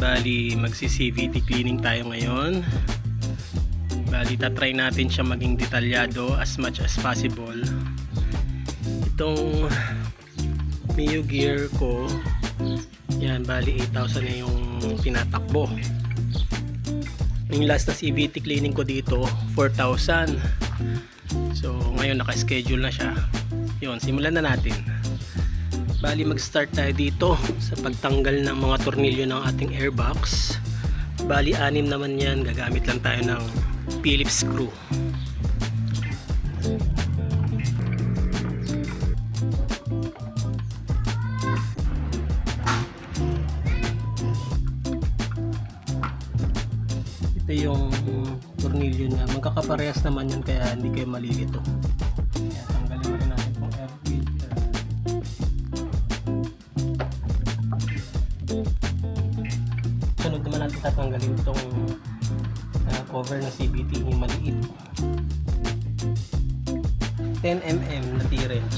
bali magsi-CVT cleaning tayo ngayon. Bali tatry natin siya maging detalyado as much as possible. Itong Mio gear ko, yan bali 8,000 na yung tinatakbo. Yung last na CVT cleaning ko dito, 4,000. So ngayon naka-schedule na siya. Yun, simulan na natin. Bali mag-start tayo dito sa pagtanggal ng mga tornilyo ng ating airbox. Bali anim naman yan, gagamit lang tayo ng Phillips screw. Ito yung tornilyo niya. Magkakaparehas naman yan kaya hindi kayo malilito. Tatanggalin itong uh, cover ng CBT yung maliit. 10mm na T-wrench.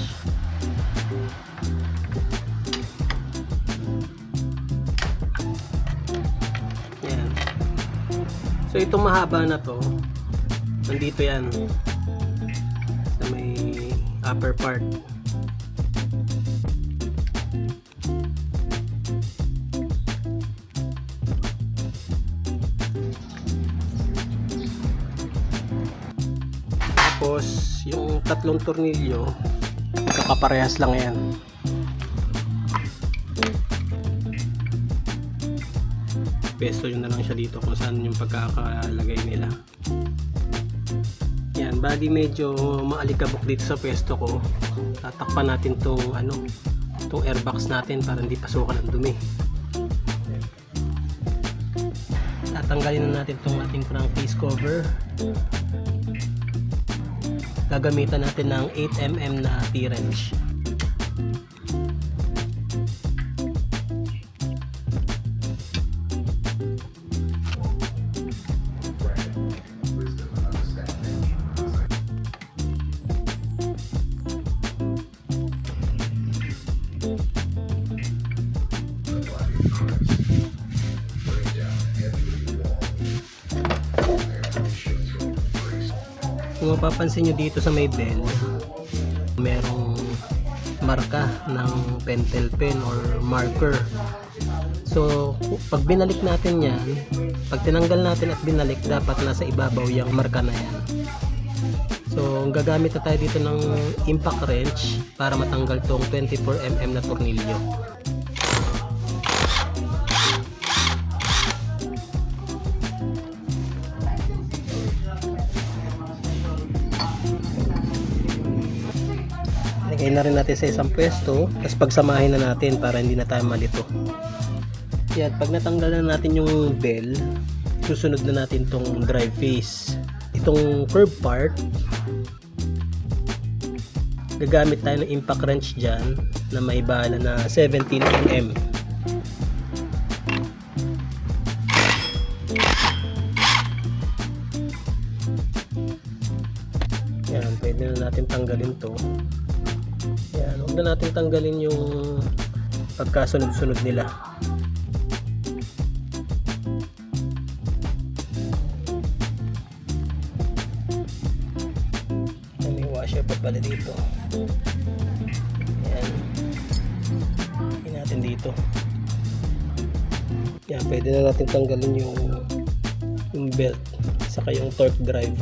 Yan. So itong mahaba na to, nandito yan sa may upper part. Tatlong tornilyo, kakaparehas lang yan. peso yun na lang siya dito kung saan yung pagkakalagay nila. Yan bali medyo maalikabok dito sa pwesto ko. Tatakpan natin tong ano tong airbox natin para hindi pasukan ng dumi. Tatanggalin na natin tong ating crankcase cover gagamitan natin ng 8mm na T-wrench mapapansin nyo dito sa may bell, merong marka ng pentel pen or marker. So, pag binalik natin yan, pag tinanggal natin at binalik, dapat nasa ibabaw yung marka na yan. So, gagamit na tayo dito ng impact wrench para matanggal tong 24mm na tornilyo. Lagay na rin natin sa isang pwesto, tapos pagsamahin na natin para hindi na tayo malito. Yan, pag natanggal na natin yung bell, susunod na natin tong drive face. Itong curve part, gagamit tayo ng impact wrench dyan na may bala na 17mm. Yan, pwede na natin tanggalin to. Yan, huwag na natin tanggalin yung pagkasunod-sunod nila. May washer pa pala dito. Yan. Yan natin dito. Yan, pwede na natin tanggalin yung yung belt saka yung torque drive.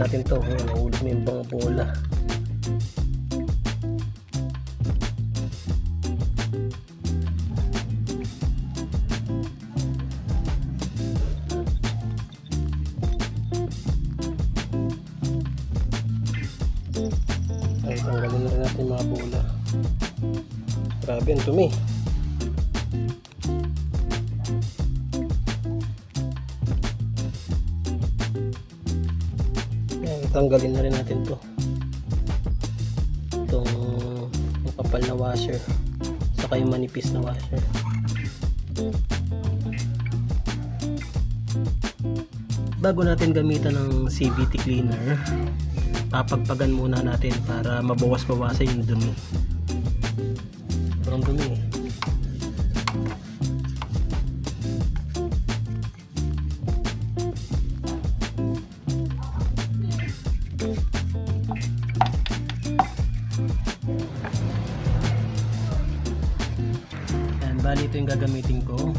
Natin to. Yan, nahulog na yung mga bola. Ay, tanggalin na natin mga bola. Grabe, ang dumi. tanggalin na rin natin to. Itong makapal na washer. Saka yung manipis na washer. Bago natin gamitan ng CVT cleaner papagpagan muna natin para mabawas-bawasan yung dumi. Bali ito yung gagamitin ko.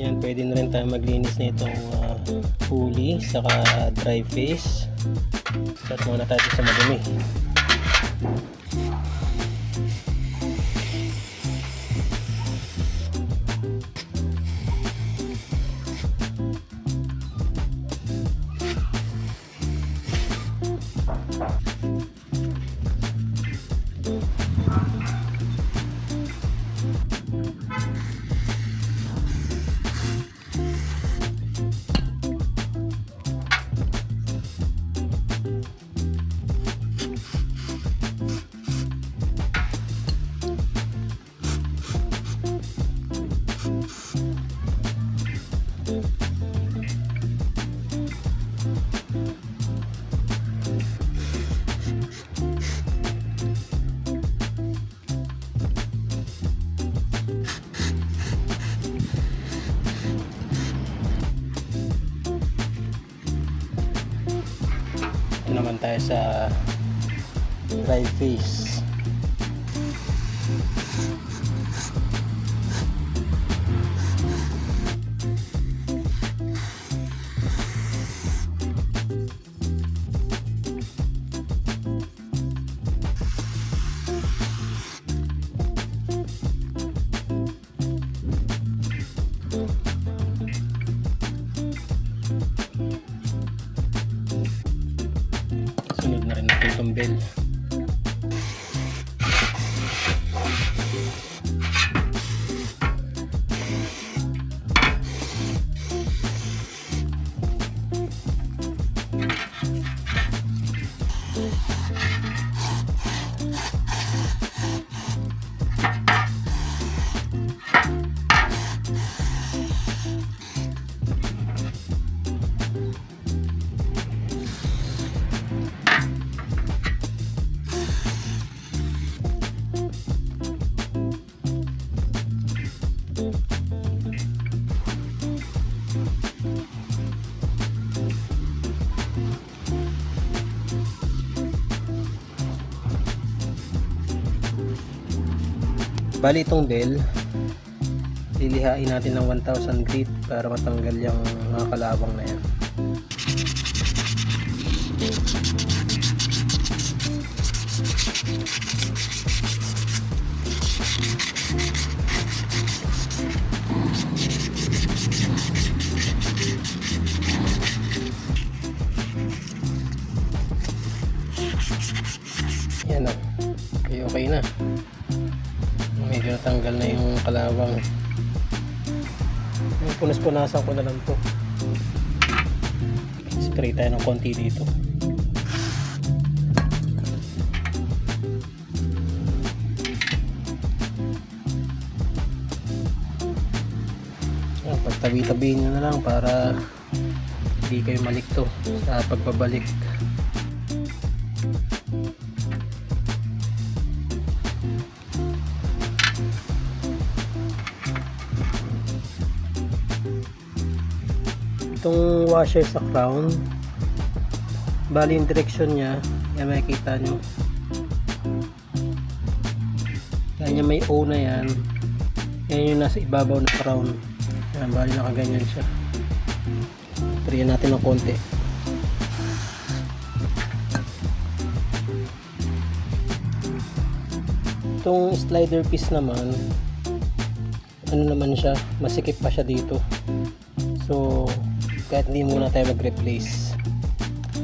Yan, pwede na rin tayo maglinis na itong uh, pulley saka dry face. Start muna tayo sa madumi. Tayo sa dry face. Bali itong bell, lilihain natin ng 1,000 grit para matanggal yung mga kalabang na yan. Yan kalawang. Yung punas-punasan ko na lang to. Spray tayo ng konti dito. Yan, pagtabi-tabihin nyo na lang para hindi kayo malikto sa pagbabalik. Washer sa crown bali yung direksyon niya yan makikita nyo Yan yung may O na yan. Yan yung nasa ibabaw na crown. Yan, bali nakaganyan siya. Triyan natin ng konti. Itong slider piece naman, ano naman siya, masikip pa siya dito. So, kahit hindi muna tayo mag-replace.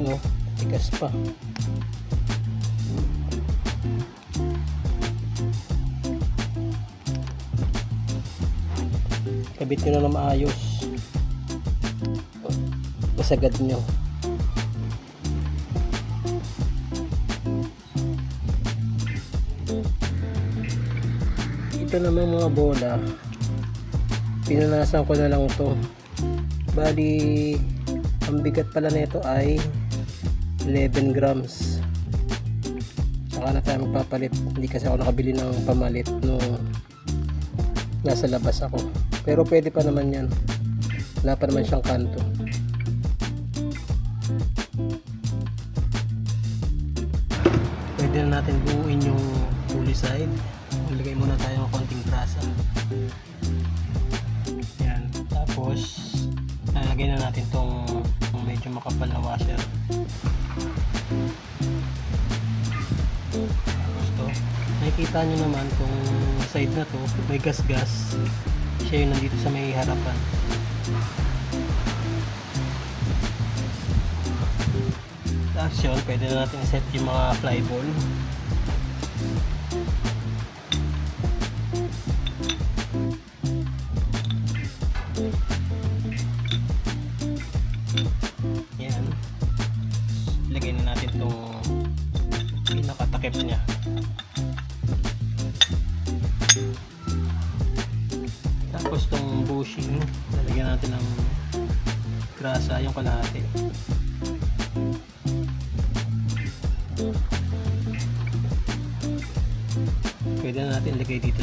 No? Tigas pa. Kabit nyo na na maayos. Masagad nyo. Ito naman mga bola. Pinanasan ko na lang to. Bali, ang bigat pala nito ay 11 grams. Saka na tayo magpapalit. Hindi kasi ako nakabili ng pamalit no nasa labas ako. Pero pwede pa naman yan. Wala pa naman siyang kanto. Pwede na natin buuin yung pulley side. Ilagay muna tayo ng konting grasa. Yan. Tapos, na natin tong medyo makapal na washer. Tapos to. Nakikita nyo naman tong side na to, may gas-gas. Siya yung nandito sa may harapan. Tapos yun, pwede na natin set yung mga flyball.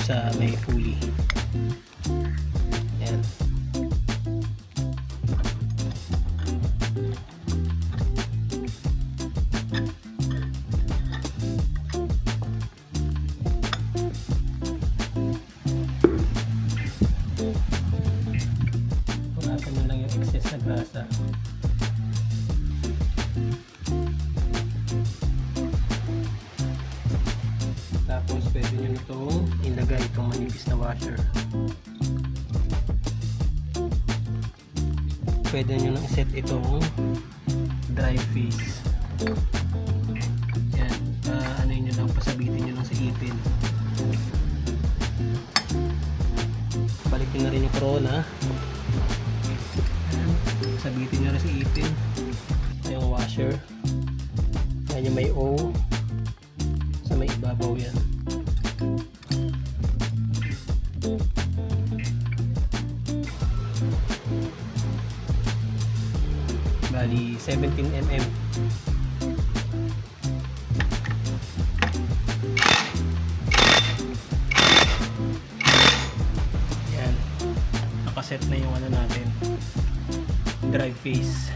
Sa may pulley. Yan. Punasan nyo lang yung excess na grasa. Itong manipis na washer. Pwede nyo nang set itong dry face. Yan. Uh, ano nyo lang, pasabitin nyo lang sa ipin. Balik nyo na rin yung corona. Sabitin nyo rin sa ipin. Yung washer. Yan yung may O Nakaset na yung ano natin. Drive face.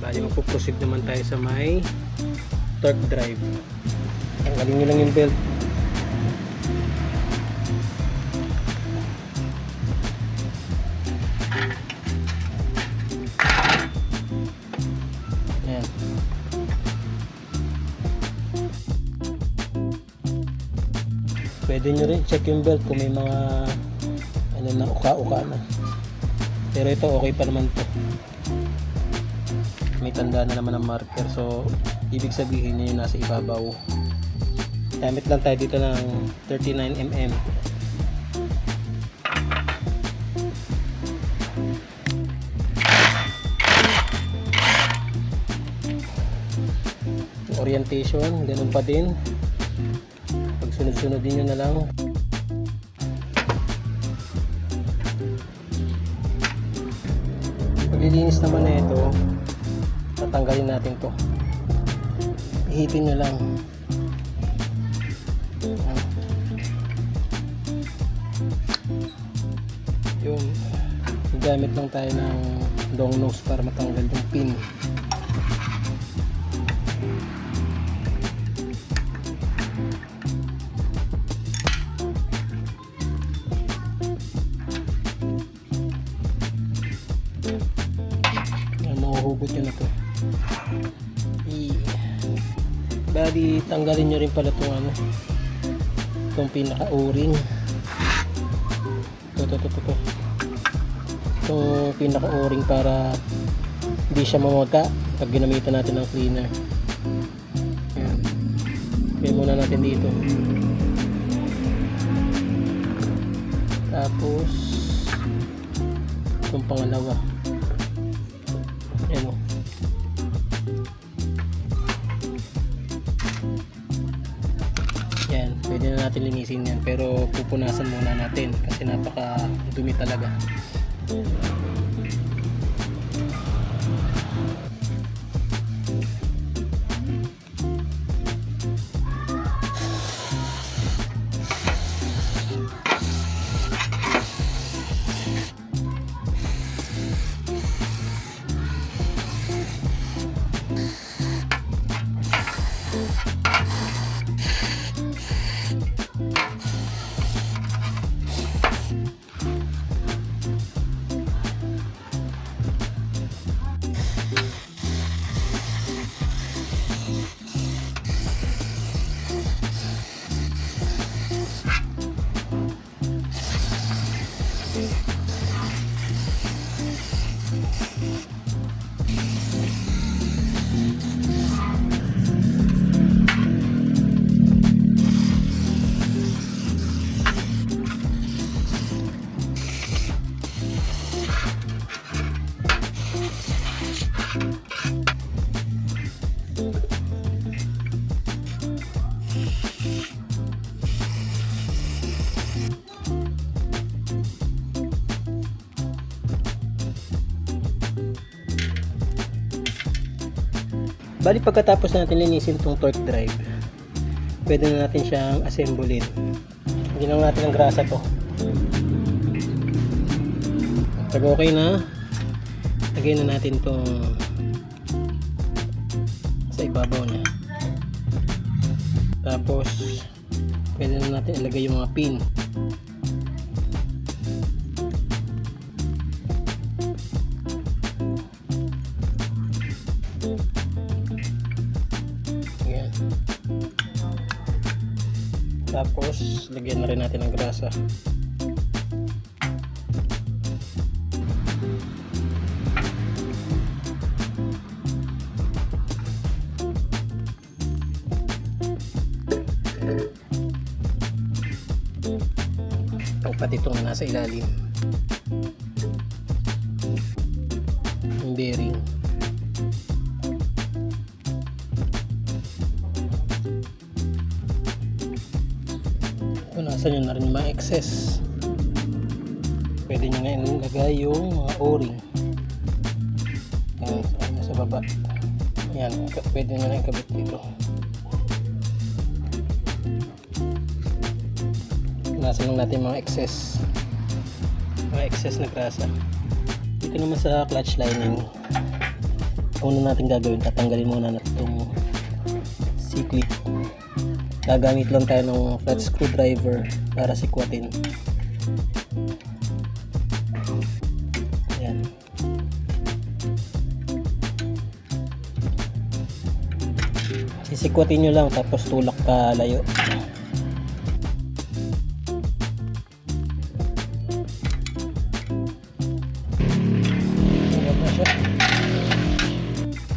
Bali magpo-proceed naman tayo sa may torque drive. Tanggalin nyo lang yung belt. Pwede nyo rin check yung belt kung may mga na uka-uka na. Pero ito okay pa naman to. May tanda na naman ng marker so ibig sabihin yun yung nasa ibabaw. Gamit lang tayo dito ng 39mm. Orientation, ganun pa din. Pag sunod-sunod din nyo na lang. Paglilinis naman na ito, tatanggalin natin to. Ihitin nyo lang. Yun. Gamit lang tayo ng long nose para matanggal yung pin. Tanggalin nyo rin pala itong ano. Itong pinaka-o-ring. Ito, ito, ito, ito. Itong pinaka-o-ring para hindi siya mamaga pag ginamitan natin ng cleaner. Ayan. Kaya muna natin dito. Tapos, itong pangalawa. Natin linisin yan. Pero pupunasan muna natin kasi napaka dumi talaga. Bali pagkatapos natin linisin itong torque drive, pwede na natin siyang assemblein. Lang natin ang grasa to. Pag okay na, lagay na natin itong sa ibabaw na. Tapos, pwede na natin ilagay yung mga pin. Tapos, lagyan na rin natin ng grasa. O pati itong nasa ilalim. Punasan nyo na rin yung mga excess pwede nyo na ilagay yung mga o-ring. Yan sa baba. Yan pwede nyo na ikabit dito. Punasan lang natin mga excess. Mga excess na grasa. Dito naman sa clutch lining una natin gagawin? Tatanggalin muna natin gagamit lang tayo ng flat screwdriver para sikwatin. Ayan. Sisikwatin nyo lang tapos tulak pa layo.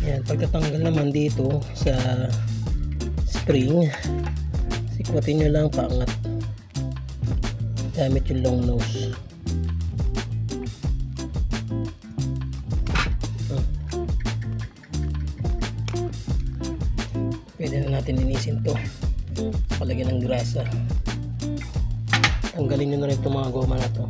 Ayan pagkatanggal naman dito sa spring sikwatin nyo lang paangat. Gamit yung long nose. Pwede na natin linisin to. Palagyan ng grasa. Tanggalin nyo na rin itong mga goma na to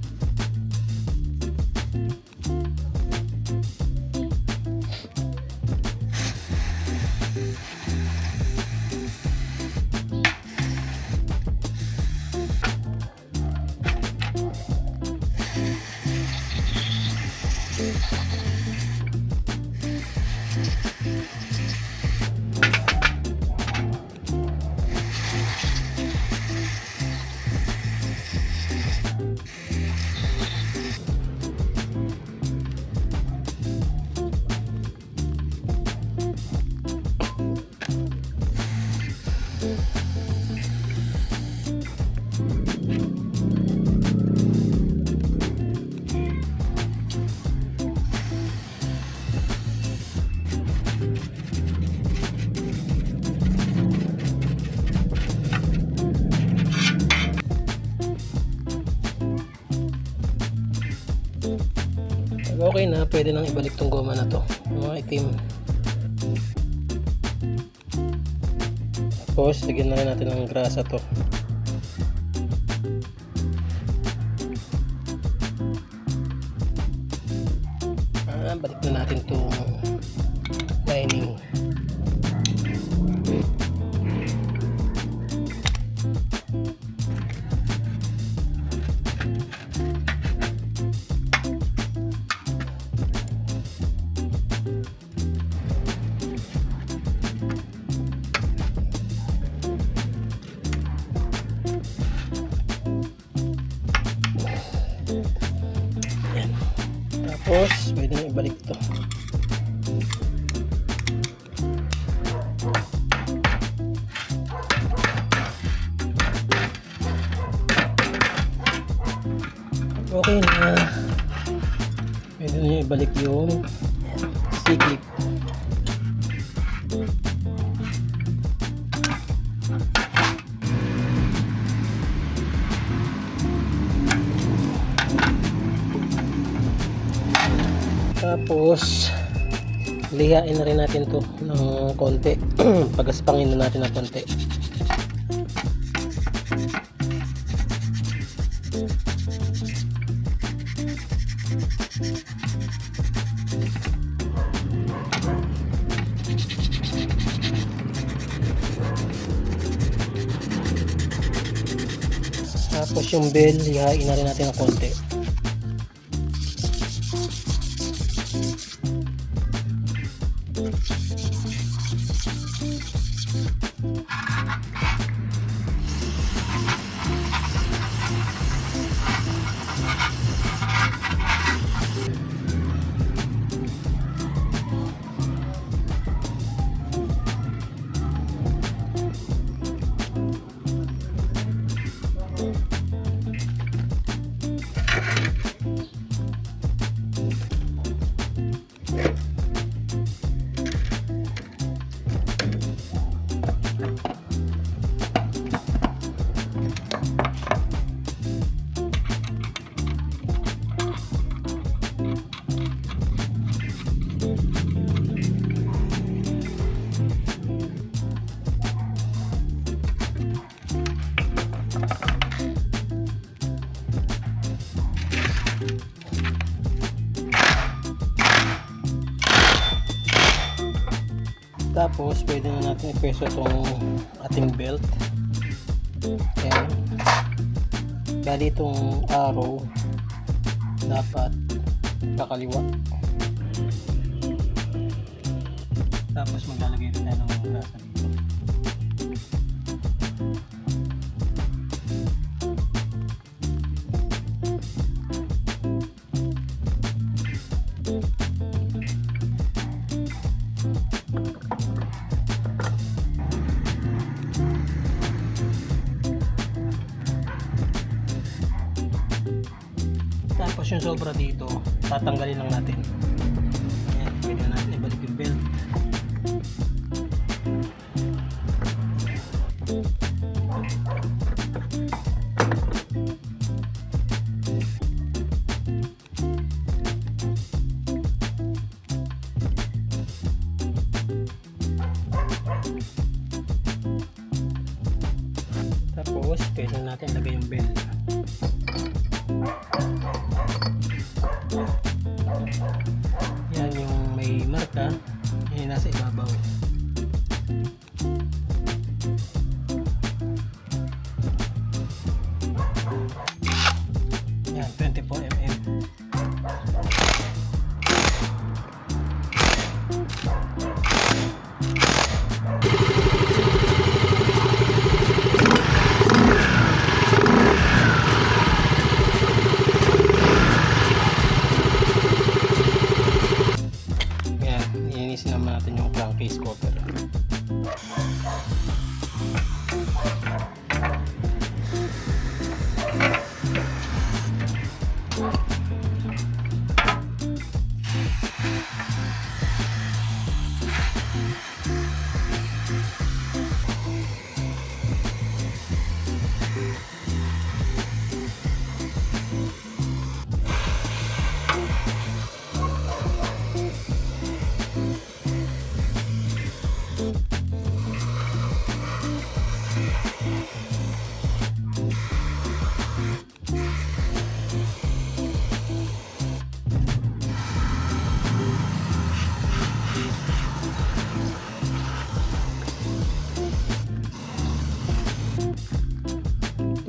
okay na, pwede nang ibalik tong goma na to. Mga itim. Tapos, lagyan na natin ng grasa to. Tapos, pwede na ibalik ito. Okay na. Pwede na ibalik yung C-clip. Lihain na rin natin to ng konti. Pagaspangin na natin ng konti. Tapos yung bell, lihain na rin natin ng konti. Ipeso itong ating belt. Ayan. Bali itong arrow dapat kakaliwa. Tapos maglalagay rin tayo ng dito, tatanggalin lang natin. Ayan, pwede na natin ibalik yung belt.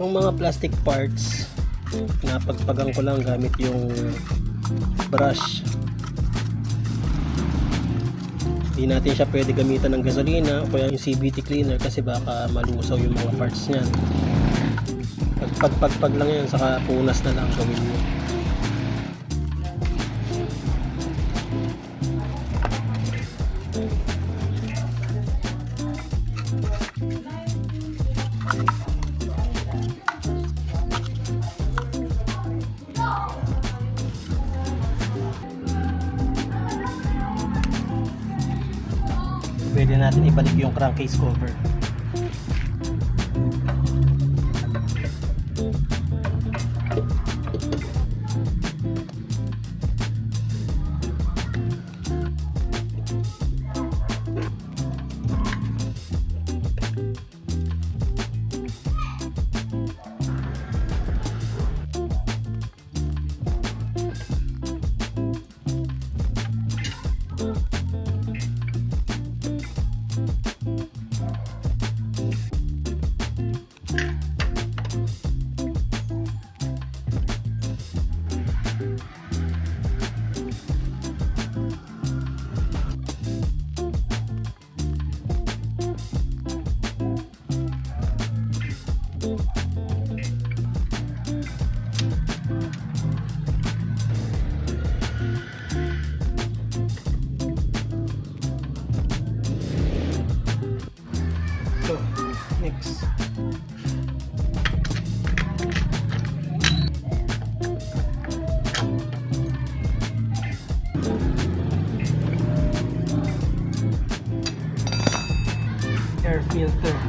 Yung mga plastic parts, pinapagpagan ko lang gamit yung brush. Hindi natin siya pwede gamitan ng gasolina o kaya yung CVT cleaner kasi baka malusaw yung mga parts niyan. Pagpagpagpag lang yan, saka punas na lang gawin mo. Crankcase cover. Next. Air filter.